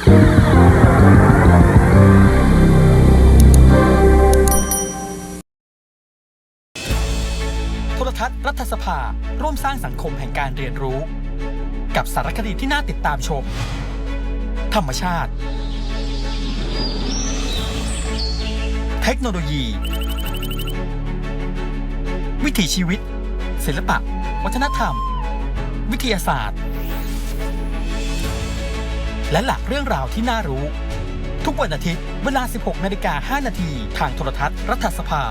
โทรทัศน์รัฐสภา ร่วมสร้างสังคมแห่งการเรียนรู้ กับสารคดีที่น่าติดตามชม ธรรมชาติ เทคโนโลยี วิถีชีวิต ศิลปะ วัฒนธรรม วิทยาศาสตร์ และหลากเรื่องราวที่น่ารู้ ทุกวันอาทิตย์เวลา 16 นาฬิกา 5 นาที ทางโทรทัศน์รัฐสภา